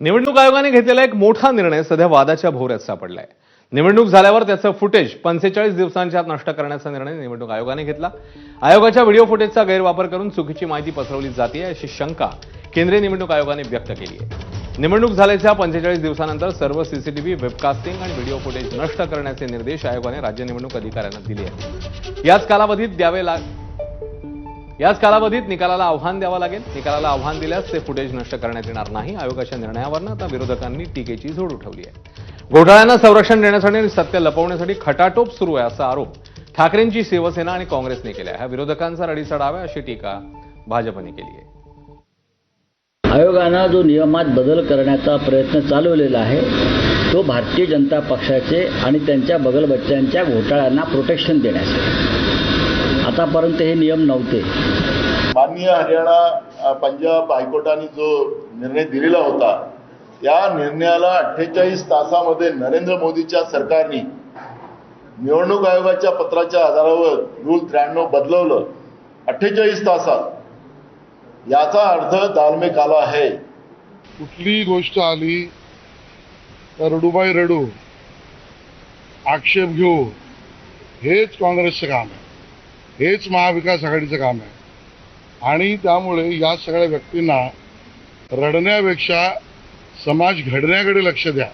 निवडणूक आयोगाने घेतलेला एक मोठा निर्णय सध्या वादाच्या भोवऱ्यात सापडलाय. निवडणूक झाल्यावर त्याचं फुटेज पंचेचाळीस दिवसांच्या आत नष्ट करण्याचा निर्णय निवडणूक आयोगाने घेतला. आयोगाच्या व्हिडिओ फुटेजचा गैरवापर करून चुकीची माहिती पसरवली जाते अशी शंका केंद्रीय निवडणूक आयोगाने व्यक्त केली आहे. निवडणूक झाल्याच्या पंचेचाळीस दिवसानंतर सर्व सीसीटीव्ही वेबकास्टिंग आणि व्हिडिओ फुटेज नष्ट करण्याचे निर्देश आयोगाने राज्य निवडणूक अधिकाऱ्यांना दिले आहेत. याच कालावधीत द्यावे लाग याच कालावधीत निकालाला आव्हान द्यावं लागेल. निकालाला आव्हान दिल्यास ते फुटेज नष्ट करण्यात येणार नाही. आयोगाच्या निर्णयावरनं आता विरोधकांनी टीकेची झोड उठवली आहे. घोटाळ्यांना संरक्षण देण्यासाठी आणि सत्य लपवण्यासाठी खटाटोप सुरू आहे असा आरोप ठाकरेंची शिवसेना आणि काँग्रेसने केला आहे. विरोधकांचा रडीचा डाव आहे अशी टीका भाजपने केली आहे. आयोगानं जो नियमात बदल करण्याचा प्रयत्न चालवलेला आहे तो भारतीय जनता पक्षाचे आणि त्यांच्या बगलबच्च्यांच्या घोटाळ्यांना प्रोटेक्शन देण्यासाठी. आतापर्यंत हे नियम नव्हते. माननीय हरियाणा पंजाब हायकोर्टाने जो निर्णय दिलेला होता या निर्णयाला अठ्ठेचाळीस तासामध्ये नरेंद्र मोदीच्या सरकारने निवडणूक आयोगाच्या पत्राच्या आधारावर रूल त्र्याण्णव बदलवलं. अठ्ठेचाळीस तासात. याचा अर्थ दालमेक आला आहे. कुठलीही गोष्ट आली तर रडूबाई रडू आक्षेप घेऊ हेच काँग्रेसचं काम आहे. हेच महाविकास आघाडीचं काम आहे. आणि त्यामुळे या सगळ्या व्यक्तींना रडण्यापेक्षा समाज घडण्याकडे लक्ष द्या.